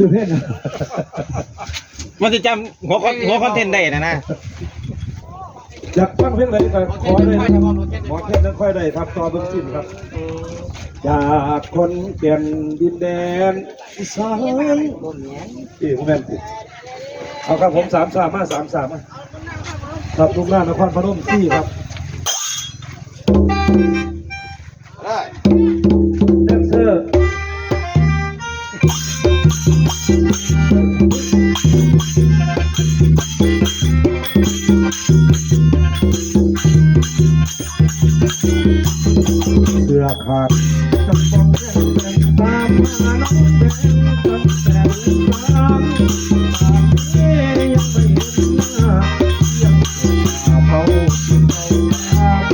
ชื่อเพลงอะมันจะจำหัวคอนหัวคอนเทนต์ได้นะนะอยากฟังเพลงอะไรก็ขอเลยนะครับขอเพลงนั้นค่อยได้ครับต่อเบื้องสิ้นครับ จากคนเปลี่ยนดินแดนอีสานอีผมแม่นสิเอาครับผมสามสามมาสามสามมาครับลุงหน้านครพนมที่ครับได้แดนเซอร์ เสื้อขาดกระป๋องแดงตามมาน้องแดงตั้งแต่เริ่มตามตามเอ้ยังไม่เห็นหน้ายังเห็นหน้าเผาเผาตาม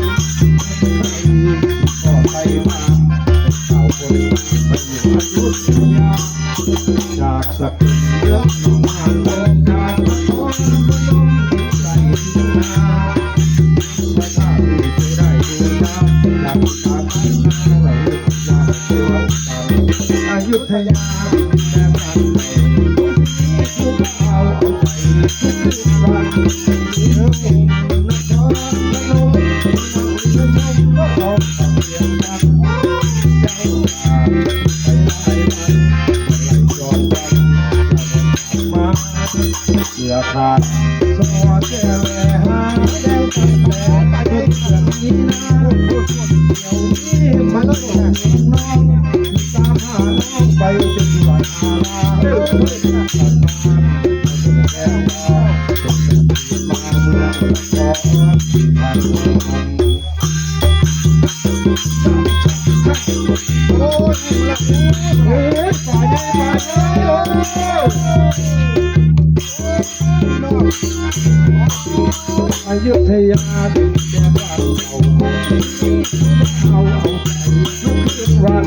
ก็ไปมาเป็นสาวคนไม่มีอายุทยาจากสักเรื่องน้องมาโลกการมาทนพนมใจนาว่าถ้าที่เคยได้ ยาเชื่อกันอายุทยาแม่บ้านเราทุกเอาเอาใจทุกวันเนื้อมุมนครพนมนั่งชมก็ลองฟังเสียงกันเจ้าป่าไปไล่มันไล่จอดกันมาเสือขาดสอดแก้วแหวหาแก้วตั้งแต่ องขอผ่านวันโอ้ยละโอ้ยฝ่ายนี้ฝ่ายนี้อายุทยาดินแดนบ้านเราเอาเอาใจทุกคืนวัน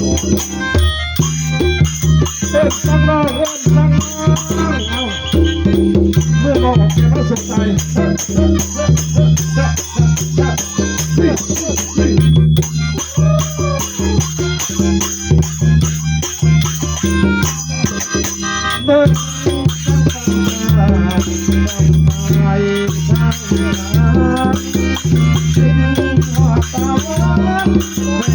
รอยสองพันยังมันไปได้มาเอขาดตั้งแต่เริ่มเดือนมีนาเดี๋ยวนี้ฝนตกน้ำหาไปทั่วทางเอาเมื่อมาตกเต้นตั้งองเอาเมื่อมองออกจาสนใจเดิน วัน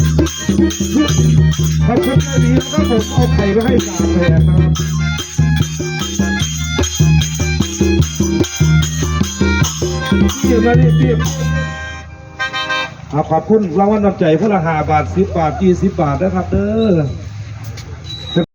ขอบคุณนาดีแล้วก็ผมเอาไข่มาให้สามแผงนะครับทีบมาดิทีบอ่ขอบคุณรางวัลน้ำใจพละหาบาทสิบบาทยี่สิบบาทนะครับเด้อ